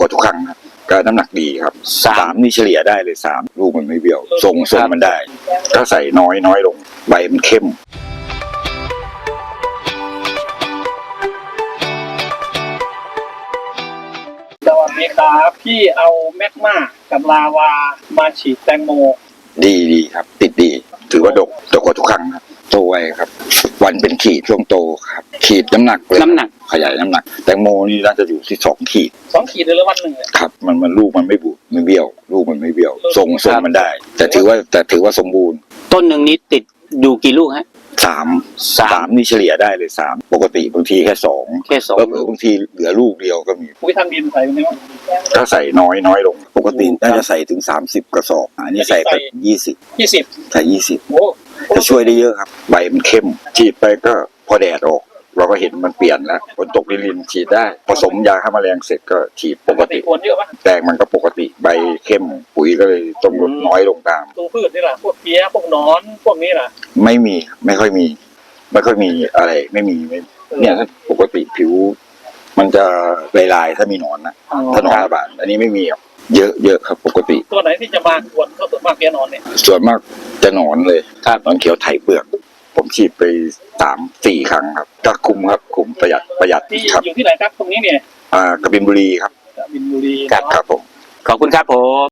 กว่าทุกครั้งครับก็น้ำหนักดีครับสามนี่เฉลี่ยได้เลยสามลูกมันไม่เบี้ยวทรงทรงครับมันได้ก็ใส่น้อยน้อยลงใบมันเข้มสวัสดีครับพี่เอาแมกมากับลาวามาฉีดแตงโม ดีดีครับ ติดดี ถือว่าดกดกกว่าทุกครั้งครับโตไวครับ วันเป็นขีดช่วงโตครับ ขีดน้ำหนักเลยน้ำหนัก ขยายน้ำหนัก แตงโมนี่น่าจะอยู่ที่สองขีด สองขีดเลยหรือวันหนึ่งอะครับ มันมันลูกมันไม่บูดไม่เบี้ยว ลูกมันไม่เบี้ยวทรงทรงครับมันได้ แต่ถือว่าแต่ถือว่าสมบูรณ์ต้นหนึ่งนี้ติดอยู่กี่ลูกฮะสามสามสามนี่เฉลี่ยได้เลยสามปกติบางทีแค่สองแค่สองก็เผื่อบางทีเหลือลูกเดียวก็มีปุ๋ยทางดินใส่ไปไหมวะก็ใส่น้อยน้อยลง ปกติน่าจะใส่ถึงสามสิบกระสอบอันนี้ใส่ไปยี่สิบยี่สิบใส่ยี่สิบโอ้จะช่วยได้เยอะครับ ใบมันเข้มฉีดไปก็พอแดดออก เราก็เห็นมันเปลี่ยนแล้วฝนตกลิลินฉีดได้ ผสมยาฆ่าแมลงเสร็จก็ฉีดปปกกติติควรเยอะปะแตงมันก็ปกติใบเข้มปุ๋ยก็เลยต้องลดน้อยลงตาม ตัวพืชนี่แหละพวกเพี้ยพวกหนอนพวกนี้แหละไม่มีไม่ค่อยมี ไม่ค่อยมีอะไรไม่มีไม่เนี่ยถ้าปกติผิว มันจะลายๆถ้ามีหนอนนะถ้าหนอนระบาดอันนี้ไม่มีหรอกเยอะเยอะครับปกติ ตัวไหนที่จะมาควรก็ส่วนมากเพี้ยหนอนเนี่ยส่วนมากจะหนอนเลยครับหนอนเขียวไถเปลือก ผมฉีดไปสามสี่ครั้งครับก็คุมครับคุมประหยัดประหยัดที่ครับอยู่ที่ไหนครับตรงนี้เนี่ยอ่ากบินบุรีครับกบินบุรีครับเนาะครับผมขอบคุณครับผม